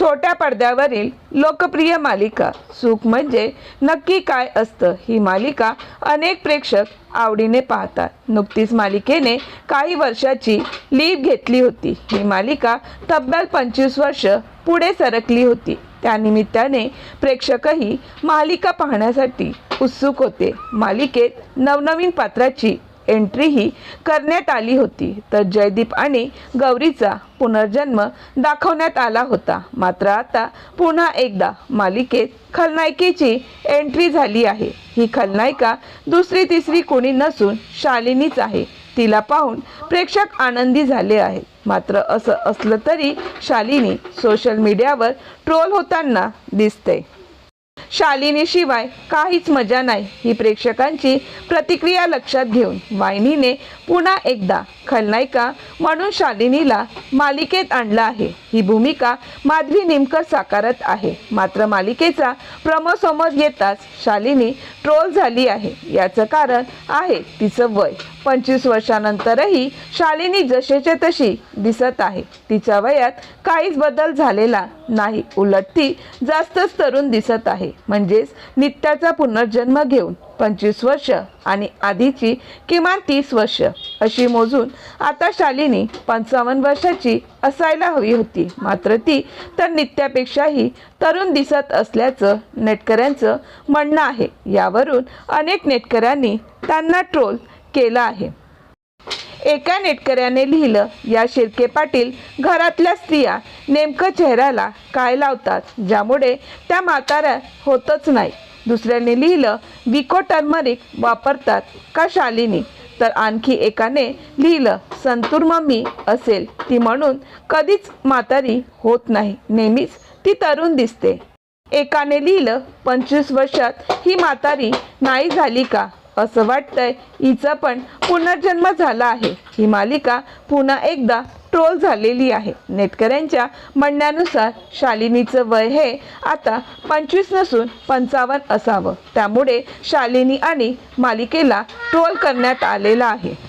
छोट्या पडद्यावरील लोकप्रिय मालिका सुख म्हणजे नक्की काय असतं ही मालिका अनेक प्रेक्षक आवडीने पाहतात. नुकतीच मालिकेने काही वर्षाची लीड घेतली होती. ही मालिका तब्बल पंचवीस वर्ष पुढे सरकली होती. त्यानिमित्ताने प्रेक्षकही मालिका पाहण्यासाठी उत्सुक होते. मालिकेत नवनवीन पात्राची एंट्रीही करण्यात आली होती. तर जयदीप आणि गौरीचा पुनर्जन्म दाखवण्यात आला होता. मात्र आता पुन्हा एकदा मालिकेत खलनायिकेची एंट्री झाली आहे. ही खलनायिका दुसरी तिसरी कोणी नसून शालिनीच आहे. तिला पाहून प्रेक्षक आनंदी झाले आहेत. मात्र असं असलं तरी शालिनी सोशल मीडियावर ट्रोल होताना दिसते. शालिनीशिवाय काहीच मजा नाही. ही प्रेक्षकांची प्रतिक्रिया लक्षात घेऊन वाहिनीने पुन्हा एकदा खलनायिका म्हणून शालिनीला मालिकेत आणलं आहे. ही भूमिका माधवी निमकर साकारत आहे. मात्र मालिकेचा प्रमो समोर येताच शालिनी ट्रोल झाली आहे. याचं कारण आहे तिचं वय. पंचवीस वर्षानंतरही शालिनी जसेच्या तशी दिसत आहे. तिच्या वयात काहीच बदल झालेला नाही. उलट ती जास्तच तरुण दिसत आहे. म्हणजेच नित्याचा पुनर्जन्म घेऊन पंचवीस वर्ष आणि आधीची किमान तीस वर्ष अशी मोजून आता शालिनी पंचावन्न वर्षाची असायला हवी होती. मात्र ती तर नित्यापेक्षाही तरुण दिसत असल्याचं नेटकऱ्यांचं म्हणणं आहे. यावरून अनेक नेटकऱ्यांनी त्यांना ट्रोल केलं आहे. एका नेटकऱ्याने लिहिलं या शिर्के पाटील घरातल्या स्त्रिया नेमकं चेहऱ्याला काय लावतात? ज्यामुळे त्या म्हाताऱ्या होतच नाही. दुसऱ्याने लिहिलं विको टर्मरिक वापरतात का शालिनी? तर आणखी एकाने लिहिलं संतूर मम्मी असेल ती म्हणून कधीच म्हातारी होत नाही नेहमीच ती तरुण दिसते. एकाने लिहिलं पंचवीस वर्षात ही म्हातारी नाही झाली का? असं वाटतंय हिचा पण पुनर्जन्म झाला आहे. ही मालिका पुन्हा एकदा ट्रोल झालेली आहे. नेटकऱ्यांच्या म्हणण्यानुसार शालिनीचं वय हे आता पंचवीस नसून पंचावन्न असावं. त्यामुळे शालिनी आणि मालिकेला ट्रोल करण्यात आलेला आहे.